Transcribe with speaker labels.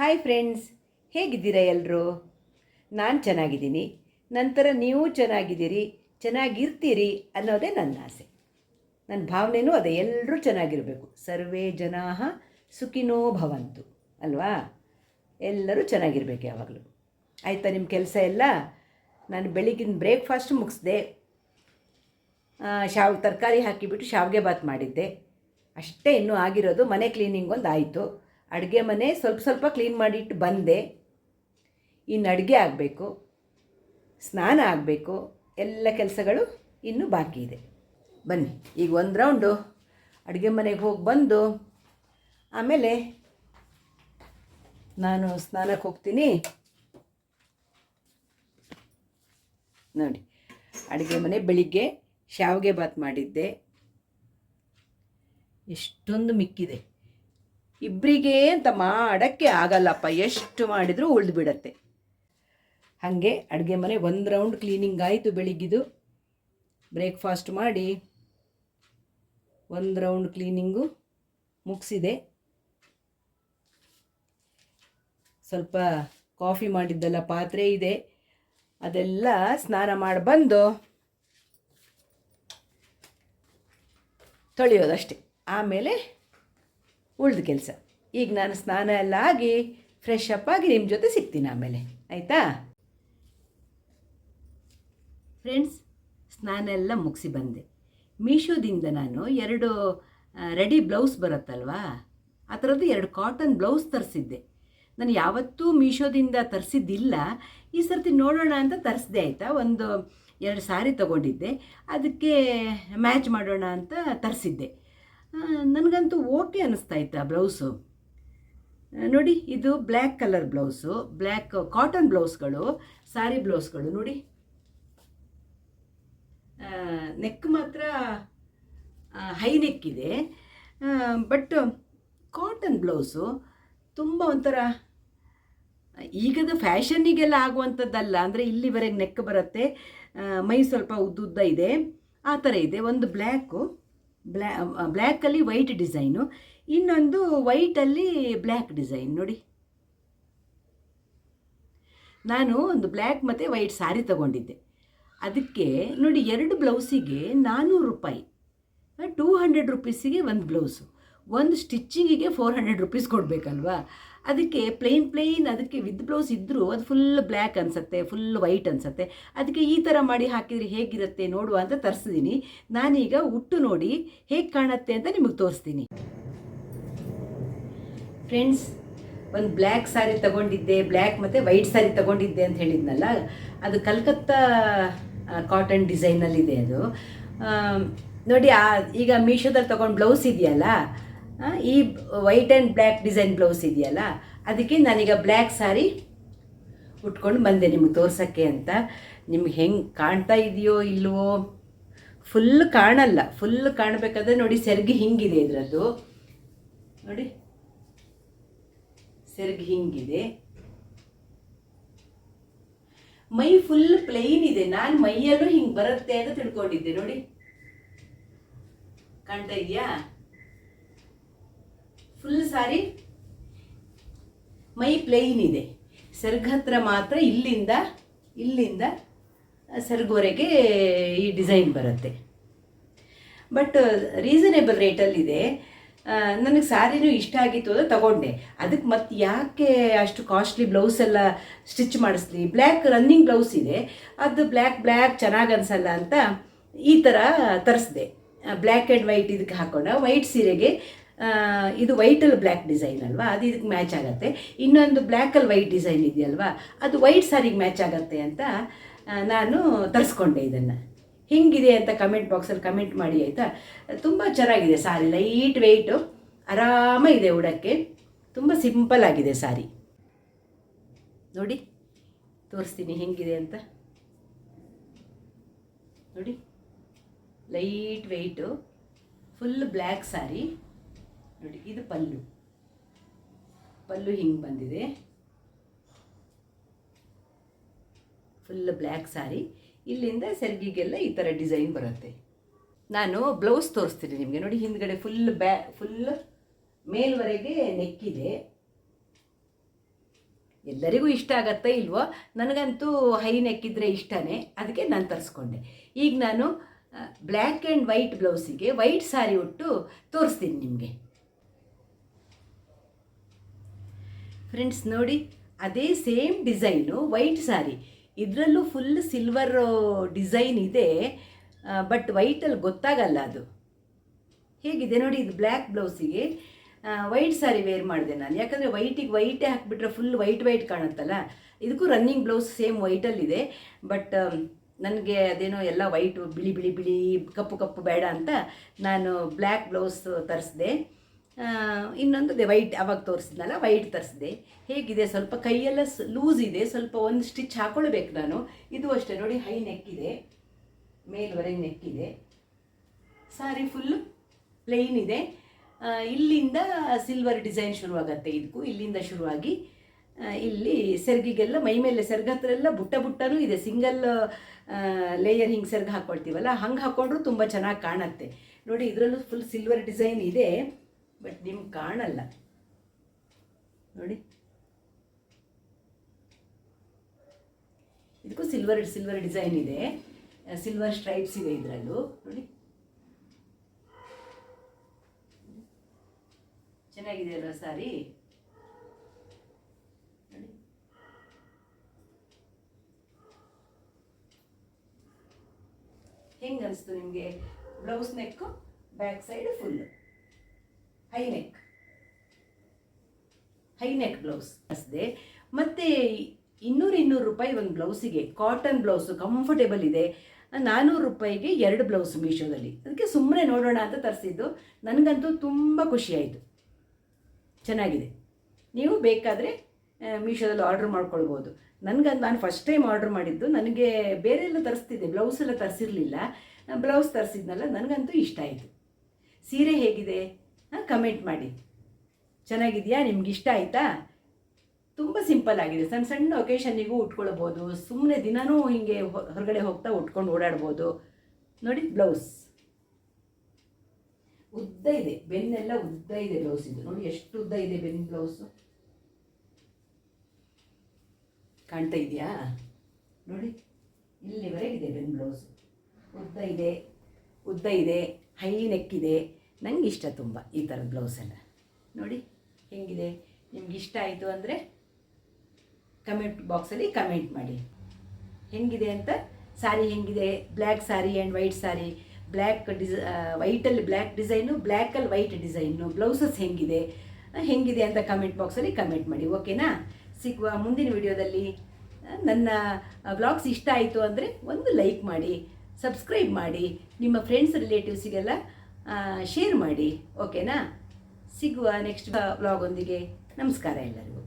Speaker 1: Hi friends ಹೇಗಿದ್ದೀರಾ ಎಲ್ಲರೂ ನಾನು ಚೆನ್ನಾಗಿದ್ದೀನಿ. ನಂತರ ನೀವು ಚೆನ್ನಾಗಿದ್ದೀರಿ, ಚೆನ್ನಾಗಿರ್ತೀರಿ ಅನ್ನೋದೇ ನನ್ನ ಆಸೆ. ನನ್ನ ಭಾವನೆನೂ ಅದೇ ಎಲ್ಲರೂ ಚೆನ್ನಾಗಿರಬೇಕು. ಸರ್ವೇ ಜನಾ ಸುಖಿನೋ ಭವಂತು, ಅಲ್ವಾ? ಎಲ್ಲರೂ ಚೆನ್ನಾಗಿರ್ಬೇಕು ಯಾವಾಗಲೂ. ಆಯಿತಾ ನಿಮ್ಮ ಕೆಲಸ ಎಲ್ಲ? ನಾನು ಬೆಳಗಿನ ಬ್ರೇಕ್ಫಾಸ್ಟ್ ಮುಗಿಸ್ದೆ. ಶಾವ್, ತರಕಾರಿ ಹಾಕಿಬಿಟ್ಟು ಶಾವಿಗೆ ಬಾತ್ ಮಾಡಿದ್ದೆ. ಅಷ್ಟೇ ಇನ್ನೂ ಆಗಿರೋದು ಮನೆ ಕ್ಲೀನಿಂಗ್ ಒಂದು ಆಯಿತು. ಅಡುಗೆ ಮನೆ ಸ್ವಲ್ಪ ಸ್ವಲ್ಪ ಕ್ಲೀನ್ ಮಾಡಿಟ್ಟು ಬಂದೆ. ಇನ್ನು ಅಡುಗೆ ಆಗಬೇಕು, ಸ್ನಾನ ಆಗಬೇಕು, ಎಲ್ಲ ಕೆಲಸಗಳು ಇನ್ನೂ ಬಾಕಿ ಇದೆ. ಬನ್ನಿ, ಈಗ ಒಂದು ರೌಂಡು. ಅಡುಗೆ ಮನೆಗೆ ಹೋಗಿ ಬಂದು, ಆಮೇಲೆ ನಾನು ಸ್ನಾನಕ್ಕೆ ಹೋಗ್ತೀನಿ. ನೋಡಿ, ಅಡುಗೆ ಮನೆ ಬೆಳಿಗ್ಗೆ ಶಾವಿಗೆ ಬಾತ್ ಮಾಡಿದ್ದೆ. ಎಷ್ಟೊಂದು ಮಿಕ್ಕಿದೆ. ಇಬ್ಬರಿಗೆ ಅಂತ ಮಾಡೋಕ್ಕೆ ಆಗಲ್ಲಪ್ಪ. ಎಷ್ಟು ಮಾಡಿದರೂ ಉಳಿದು ಬಿಡತ್ತೆ. ಹಾಗೆ ಅಡುಗೆ ಮನೆ ಒಂದು ರೌಂಡ್ ಕ್ಲೀನಿಂಗ್ ಆಯಿತು ಬೆಳಿಗ್ಗಿದು. ಬ್ರೇಕ್ಫಾಸ್ಟ್ ಮಾಡಿ ಒಂದು ರೌಂಡ್ ಕ್ಲೀನಿಂಗು ಮುಗಿಸಿದೆ. ಸ್ವಲ್ಪ ಕಾಫಿ ಮಾಡಿದ್ದೆಲ್ಲ ಪಾತ್ರೆ ಇದೆ. ಅದೆಲ್ಲ ಸ್ನಾನ ಮಾಡಿ ಬಂದು ತೊಳೆಯೋದಷ್ಟೆ. ಆಮೇಲೆ ಉಳ್ದ ಕೆಲಸ. ಈಗ ನಾನು ಸ್ನಾನ ಎಲ್ಲ ಆಗಿ ಫ್ರೆಶ್ ಅಪ್ ಆಗಿ ನಿಮ್ಮ ಜೊತೆ ಸಿಗ್ತೀನಿ ಆಮೇಲೆ. ಆಯಿತಾ? ಫ್ರೆಂಡ್ಸ್ ಸ್ನಾನ ಎಲ್ಲ ಮುಗಿಸಿ ಬಂದೆ. ಮೀಶೋದಿಂದ ನಾನು ಎರಡು ರೆಡಿ ಬ್ಲೌಸ್ ಬರುತ್ತಲ್ವಾ? ಆ ಥರದ್ದು ಎರಡು ಕಾಟನ್ ಬ್ಲೌಸ್ ತರಿಸಿದ್ದೆ. ನಾನು ಯಾವತ್ತೂ ಮೀಶೋದಿಂದ ತರಿಸಿದ್ದಿಲ್ಲ. ಈ ಸರ್ತಿ ನೋಡೋಣ ಅಂತ ತರಿಸಿದೆ ಆಯಿತಾ? ಒಂದು ಎರಡು ಸಾರಿ ತಗೊಂಡಿದ್ದೆ. ಅದಕ್ಕೆ ಮ್ಯಾಚ್ ಮಾಡೋಣ ಅಂತ ತರಿಸಿದ್ದೆ. ನನಗಂತೂ ಓಕೆ ಅನ್ನಿಸ್ತಾ ಇತ್ತು ಆ ಬ್ಲೌಸು. ನೋಡಿ, ಇದು black colour blouse, black cotton ಬ್ಲೌಸ್ಗಳು, sari ಬ್ಲೌಸ್ಗಳು, ನೋಡಿ. ನೆಕ್ ಮಾತ್ರ ಹೈ ನೆಕ್ ಇದೆ. ಬಟ್ ಕಾಟನ್ ಬ್ಲೌಸು ತುಂಬ ಒಂಥರ ಈಗದ ಫ್ಯಾಷನ್ನಿಗೆಲ್ಲ ಆಗುವಂಥದ್ದಲ್ಲ, ಅಂದರೆ ಇಲ್ಲಿವರೆಗೆ ನೆಕ್ ಬರುತ್ತೆ ಮೈ ಸ್ವಲ್ಪ ಉದ್ದುದ್ದ ಇದೆ, ಆ ಥರ ಇದೆ, ಒಂದು ಬ್ಲ್ಯಾಕು. ಬ್ಲ್ಯಾ ಬ್ಲ್ಯಾಕಲ್ಲಿ ವೈಟ್ ಡಿಸೈನು ಇನ್ನೊಂದು ವೈಟಲ್ಲಿ ಬ್ಲ್ಯಾಕ್ ಡಿಸೈನ್ ನೋಡಿ. ನಾನು ಒಂದು ಬ್ಲ್ಯಾಕ್ ಮತ್ತು ವೈಟ್ ಸಾರಿ ತಗೊಂಡಿದ್ದೆ. ಅದಕ್ಕೆ, ನೋಡಿ, ಎರಡು ಬ್ಲೌಸಿಗೆ ನಾನ್ನೂರು ರೂಪಾಯಿ. ಟೂ ಹಂಡ್ರೆಡ್ ರುಪೀಸಿಗೆ ಒಂದು ಬ್ಲೌಸು. ಒಂದು ಸ್ಟಿಚ್ಚಿಂಗಿಗೆ ಫೋರ್ ಹಂಡ್ರೆಡ್ ರುಪೀಸ್ ಕೊಡಬೇಕಲ್ವಾ? ಅದಕ್ಕೆ ಪ್ಲೇನ್ ಪ್ಲೇನ್ ಅದಕ್ಕೆ ವಿತ್ ಬ್ಲೌಸ್ ಇದ್ದರೂ ಅದು ಫುಲ್ ಬ್ಲ್ಯಾಕ್ ಅನಿಸುತ್ತೆ ಫುಲ್ ವೈಟ್ ಅನಿಸುತ್ತೆ. ಅದಕ್ಕೆ ಈ ಥರ ಮಾಡಿ ಹಾಕಿದರೆ ಹೇಗಿರುತ್ತೆ ನೋಡುವ ಅಂತ ತರಿಸಿದ್ದೀನಿ ನಾನೀಗ ಉಟ್ಟು ನೋಡಿ ಹೇಗೆ ಕಾಣುತ್ತೆ ಅಂತ ನಿಮಗೆ ತೋರಿಸ್ತೀನಿ. ಫ್ರೆಂಡ್ಸ್ ಒಂದು ಬ್ಲ್ಯಾಕ್ ಸ್ಯಾರಿ ತಗೊಂಡಿದ್ದೆ ಬ್ಲ್ಯಾಕ್ ಮತ್ತು ವೈಟ್ ಸ್ಯಾರಿ ತಗೊಂಡಿದ್ದೆ ಅಂತ ಹೇಳಿದ್ನಲ್ಲ, ಅದು ಕಲ್ಕತ್ತಾ ಕಾಟನ್ ಡಿಸೈನಲ್ಲಿದೆ ಅದು. ನೋಡಿ ಈಗ ಮೀಶೋದಲ್ಲಿ ತೊಗೊಂಡು ಬ್ಲೌಸ್ ಇದೆಯಲ್ಲ ಈ white and black design blouse ಇದೆಯಲ್ಲ, ಅದಕ್ಕೆ ನಾನೀಗ ಬ್ಲ್ಯಾಕ್ ಸಾರಿ ಉಟ್ಕೊಂಡು ಬಂದೆ ನಿಮಗೆ ತೋರ್ಸೋಕ್ಕೆ ಅಂತ. ನಿಮ್ಗೆ ಹೆಂಗೆ ಕಾಣ್ತಾ ಇದೆಯೋ ಇಲ್ವೋ? ಫುಲ್ ಕಾಣಲ್ಲ ಫುಲ್ ಕಾಣಬೇಕಾದ್ರೆ ನೋಡಿ ಸೆರ್ಗಿ ಹಿಂಗಿದೆ ಇದರದ್ದು. ನೋಡಿ, ಸೆರ್ಗಿ ಹಿಂಗಿದೆ. ಮೈ ಫುಲ್ ಪ್ಲೈನ್ ಇದೆ, ನಾನು ಮೈಯಲ್ಲೂ ಹಿಂಗೆ ಬರುತ್ತೆ ಅಂತ ತಿಳ್ಕೊಂಡಿದ್ದೆ, ನೋಡಿ. ಕಾಣ್ತಾ ಇದೆಯಾ? ಫುಲ್ ಸಾರಿ ಮೈ ಪ್ಲೈನ್ ಇದೆ. ಸರ್ಗತ್ರ ಮಾತ್ರ ಇಲ್ಲಿಂದ ಇಲ್ಲಿಂದ ಸರ್ಗೋರೆಗೆ ಈ ಡಿಸೈನ್ ಬರುತ್ತೆ. ಬಟ್ ರೀಸನೇಬಲ್ ರೇಟಲ್ಲಿದೆ ನನಗೆ ಸ್ಯಾರಿನೂ ಇಷ್ಟ ಆಗಿತ್ತು ಅದು ತಗೊಂಡೆ. ಅದಕ್ಕೆ ಮತ್ತೆ ಯಾಕೆ ಅಷ್ಟು ಕಾಸ್ಟ್ಲಿ ಬ್ಲೌಸ್ ಎಲ್ಲ ಸ್ಟಿಚ್ ಮಾಡಿಸ್ಲಿ? ಬ್ಲ್ಯಾಕ್ ರನ್ನಿಂಗ್ ಬ್ಲೌಸ್ ಇದೆ. ಅದು ಬ್ಲ್ಯಾಕ್ ಬ್ಲ್ಯಾಕ್ ಚೆನ್ನಾಗಿ ಅನ್ಸಲ್ಲ ಅಂತ ಈ ಥರ ತರಿಸ್ದೆ. ಬ್ಲ್ಯಾಕ್ ಆ್ಯಂಡ್ ವೈಟ್ ಇದಕ್ಕೆ ಹಾಕೊಂಡ. ವೈಟ್ ಸೀರೆಗೆ ಇದು ವೈಟಲ್ಲಿ ಬ್ಲ್ಯಾಕ್ ಡಿಸೈನ್ ಅಲ್ವಾ? ಅದು ಇದಕ್ಕೆ ಮ್ಯಾಚ್ ಆಗುತ್ತೆ. ಇನ್ನೊಂದು ಬ್ಲ್ಯಾಕಲ್ಲಿ ವೈಟ್ ಡಿಸೈನ್ ಇದೆಯಲ್ವಾ? ಅದು ವೈಟ್ ಸಾರಿಗೆ ಮ್ಯಾಚ್ ಆಗುತ್ತೆ ಅಂತ ನಾನು ತರಿಸ್ಕೊಂಡೆ ಇದನ್ನು. ಹೆಂಗಿದೆ ಅಂತ ಕಮೆಂಟ್ ಬಾಕ್ಸಲ್ಲಿ ಕಮೆಂಟ್ ಮಾಡಿ, ಆಯಿತಾ? ತುಂಬ ಚೆನ್ನಾಗಿದೆ ಸಾರಿ ಲೈಟ್ ವೆಯ್ಟು ಆರಾಮಾಗಿದೆ ಉಡೋಕ್ಕೆ. ತುಂಬ ಸಿಂಪಲ್ ಆಗಿದೆ ಸಾರಿ ನೋಡಿ, ತೋರಿಸ್ತೀನಿ ಹೆಂಗಿದೆ ಅಂತ. ನೋಡಿ light weight full black sari ನೋಡಿ, ಇದು ಪಲ್ಲು. ಪಲ್ಲು ಹಿಂಗೆ ಬಂದಿದೆ. ಫುಲ್ ಬ್ಲ್ಯಾಕ್ ಸಾರಿ ಇಲ್ಲಿಂದ ಸೆರ್ಗಿಗೆಲ್ಲ ಈ ಥರ ಡಿಸೈನ್ ಬರುತ್ತೆ. ನಾನು ಬ್ಲೌಸ್ ತೋರಿಸ್ತೀನಿ ನಿಮಗೆ. ನೋಡಿ, ಹಿಂದ್ಗಡೆ ಫುಲ್ ಬ್ಯಾ ಫುಲ್ ಮೇಲ್ವರೆಗೆ ನೆಕ್ಕಿದೆ. ಎಲ್ಲರಿಗೂ ಇಷ್ಟ ಆಗತ್ತೆ ಇಲ್ವೋ? ನನಗಂತೂ ಹೈ ನೆಕ್ಕಿದ್ರೆ ಇಷ್ಟನೇ. ಅದಕ್ಕೆ ನಾನು ತರಿಸ್ಕೊಂಡೆ. ಈಗ ನಾನು ಬ್ಲ್ಯಾಕ್ ಆ್ಯಂಡ್ ವೈಟ್ ಬ್ಲೌಸಿಗೆ ವೈಟ್ ಸಾರಿ ಉಟ್ಟು ತೋರಿಸ್ತೀನಿ ನಿಮಗೆ. ಫ್ರೆಂಡ್ಸ್ ನೋಡಿ, ಅದೇ ಸೇಮ್ ಡಿಸೈನು ವೈಟ್ ಸ್ಯಾರಿ ಇದರಲ್ಲೂ ಫುಲ್ ಸಿಲ್ವರ್ ಡಿಸೈನ್ ಇದೆ ಬಟ್ ವೈಟಲ್ಲಿ ಗೊತ್ತಾಗಲ್ಲ ಅದು. ಹೇಗಿದೆ ನೋಡಿ, ಇದು ಬ್ಲ್ಯಾಕ್ ಬ್ಲೌಸಿಗೆ ವೈಟ್ ಸ್ಯಾರಿ ವೇರ್ ಮಾಡಿದೆ ನಾನು. ಯಾಕಂದರೆ ವೈಟಿಗೆ ವೈಟೇ ಹಾಕಿಬಿಟ್ರೆ ಫುಲ್ ವೈಟ್ ವೈಟ್ ಕಾಣುತ್ತಲ್ಲ? ಇದಕ್ಕೂ ರನ್ನಿಂಗ್ ಬ್ಲೌಸ್ ಸೇಮ್ ವೈಟಲ್ಲಿದೆ ಬಟ್ ನನಗೆ ಅದೇನೋ ಎಲ್ಲ ವೈಟು ಬಿಳಿ ಬಿಳಿ ಬಿಳಿ, ಕಪ್ಪು ಕಪ್ಪು ಬೇಡ ಅಂತ ನಾನು ಬ್ಲ್ಯಾಕ್ ಬ್ಲೌಸ್ ತರಿಸಿದೆ. ಇನ್ನೊಂದು ವೈಟ್ ಅವಾಗ ತೋರಿಸಿದ್ನಲ್ಲ ವೈಟ್ ತರಿಸಿದೆ. ಹೇಗಿದೆ, ಸ್ವಲ್ಪ ಕೈಯೆಲ್ಲ ಲೂಸ್ ಇದೆ, ಸ್ವಲ್ಪ ಒಂದು ಸ್ಟಿಚ್ ಹಾಕೊಳ್ಬೇಕು ನಾನು. ಇದು ಅಷ್ಟೇ, ನೋಡಿ ಹೈ ನೆಕ್ ಇದೆ. ಮೇಲ್ವರೆಗೆ ನೆಕ್ ಇದೆ. ಸಾರಿ ಫುಲ್ಲು ಪ್ಲೈನ್ ಇದೆ. ಇಲ್ಲಿಂದ ಸಿಲ್ವರ್ ಡಿಸೈನ್ ಶುರುವಾಗತ್ತೆ ಇದಕ್ಕೂ. ಇಲ್ಲಿಂದ ಶುರುವಾಗಿ ಇಲ್ಲಿ ಸೆರ್ಗಿಗೆಲ್ಲ, ಮೈ ಮೇಲೆ ಸೆರ್ಗ ಹತ್ರ ಎಲ್ಲ ಬುಟ್ಟ ಬುಟ್ಟನೂ ಇದೆ. ಸಿಂಗಲ್ ಲೇಯರ್ ಹಿಂಗೆ ಸೆರ್ಗ್ ಹಾಕ್ಕೊಳ್ತೀವಲ್ಲ ಹಂಗೆ ಹಾಕ್ಕೊಂಡ್ರು ತುಂಬ ಚೆನ್ನಾಗಿ ಕಾಣತ್ತೆ. ನೋಡಿ, ಇದರಲ್ಲೂ ಫುಲ್ ಸಿಲ್ವರ್ ಡಿಸೈನ್ ಇದೆ. ಬಟ್ ನಿಮ್ಗೆ ಕಾಣಲ್ಲ ನೋಡಿ ಇದಕ್ಕೂ ಸಿಲ್ವರ್ ಸಿಲ್ವರ್ ಡಿಸೈನ್ ಇದೆ ಸಿಲ್ವರ್ ಸ್ಟ್ರೈಪ್ಸ್ ಇದೆ ಇದರಲ್ಲೂ ನೋಡಿ ಚೆನ್ನಾಗಿದೆ ಅಲ್ವಾ ಸಾರಿ ಹೆಂಗೆ ಅನಿಸ್ತು ನಿಮಗೆ blouse neck back side full high neck high neck blouse ಅನಿಸಿದೆ ಮತ್ತು ಇನ್ನೂರು ಇನ್ನೂರು ರೂಪಾಯಿ ಒಂದು ಬ್ಲೌಸಿಗೆ ಕಾಟನ್ ಬ್ಲೌಸು ಕಂಫರ್ಟೇಬಲ್ ಇದೆ. ನಾನ್ನೂರು ರೂಪಾಯಿಗೆ ಎರಡು ಬ್ಲೌಸ್ ಮೀಶೋದಲ್ಲಿ. ಅದಕ್ಕೆ ಸುಮ್ಮನೆ ನೋಡೋಣ ಅಂತ ತರಿಸಿದ್ದು. ನನಗಂತೂ ತುಂಬ ಖುಷಿಯಾಯಿತು ಚೆನ್ನಾಗಿದೆ. ನೀವು ಬೇಕಾದರೆ ಮೀಶೋದಲ್ಲಿ ಆರ್ಡ್ರ್ ಮಾಡ್ಕೊಳ್ಬೋದು. ನನಗಂತ ನಾನು ಫಸ್ಟ್ ಟೈಮ್ ಆರ್ಡ್ರ್ ಮಾಡಿದ್ದು. ನನಗೆ ಬೇರೆ ಎಲ್ಲ ತರಿಸ್ತಿದ್ದೆ. ಬ್ಲೌಸ್ ಎಲ್ಲ ತರಿಸಿರಲಿಲ್ಲ. ಬ್ಲೌಸ್ ತರಿಸಿದ್ನಲ್ಲ, ನನಗಂತೂ ಇಷ್ಟ ಆಯಿತು. ಸೀರೆ ಹೇಗಿದೆ? ಕಮೆಂಟ್ ಮಾಡಿ. ಚೆನ್ನಾಗಿದೆಯಾ? ನಿಮ್ಗೆ ಇಷ್ಟ ಆಯಿತಾ? ತುಂಬ ಸಿಂಪಲ್ ಆಗಿದೆ. ಸಣ್ಣ ಸಣ್ಣ ಒಕೇಶನ್ನಿಗೂ ಉಟ್ಕೊಳ್ಬೋದು. ಸುಮ್ಮನೆ ದಿನವೂ ಹಿಂಗೆ ಹೊರಗಡೆ ಹೋಗ್ತಾ ಉಟ್ಕೊಂಡು ಓಡಾಡ್ಬೋದು. ನೋಡಿ ಬ್ಲೌಸ್ ಉದ್ದ ಇದೆ. ಬೆನ್ನೆಲ್ಲ ಉದ್ದ ಇದೆ ಬ್ಲೌಸ್ ಇದು. ನೋಡಿ, ಎಷ್ಟು ಉದ್ದ ಇದೆ ಬೆನ್ ಬ್ಲೌಸು ಕಾಣ್ತಾ ಇದೆಯಾ? ನೋಡಿ, ಇಲ್ಲಿವರೆಗಿದೆ ಬೆನ್ ಬ್ಲೌಸು ಉದ್ದ ಇದೆ ಉದ್ದ ಇದೆ, ಹೈ ನೆಕ್ಕಿದೆ. ನಂಗೆ ಇಷ್ಟ ತುಂಬ ಈ ಥರದ ಬ್ಲೌಸ್ ಎಲ್ಲ. ನೋಡಿ ಹೆಂಗಿದೆ? ನಿಮ್ಗೆ ಇಷ್ಟ ಆಯಿತು ಅಂದರೆ ಕಮೆಂಟ್ ಬಾಕ್ಸಲ್ಲಿ ಕಮೆಂಟ್ ಮಾಡಿ. ಹೆಂಗಿದೆ ಅಂತ? ಸಾರಿ ಹೆಂಗಿದೆ? Black sari and white sari black ಡಿಸ ವೈಟಲ್ಲಿ ಬ್ಲ್ಯಾಕ್ ಡಿಸೈನು ಬ್ಲ್ಯಾಕಲ್ಲಿ ವೈಟ್ ಡಿಸೈನು ಬ್ಲೌಸಸ್ ಹೆಂಗಿದೆ? ಹೆಂಗಿದೆ ಅಂತ ಕಮೆಂಟ್ ಬಾಕ್ಸಲ್ಲಿ ಕಮೆಂಟ್ ಮಾಡಿ ಓಕೆನಾ ಸಿಗುವ ಮುಂದಿನ ವಿಡಿಯೋದಲ್ಲಿ ನನ್ನ ಬ್ಲಾಗ್ಸ್ ಇಷ್ಟ ಆಯಿತು ಅಂದರೆ ಒಂದು ಲೈಕ್ ಮಾಡಿ ಸಬ್ಸ್ಕ್ರೈಬ್ ಮಾಡಿ. ನಿಮ್ಮ ಫ್ರೆಂಡ್ಸ್ ರಿಲೇಟಿವ್ಸಿಗೆಲ್ಲ ಶೇರ್ ಮಾಡಿ ಓಕೆನಾ ಸಿಗುವ ನೆಕ್ಸ್ಟ್ ಬ್ಲಾಗೊಂದಿಗೆ ನಮಸ್ಕಾರ ಎಲ್ಲರಿಗೂ.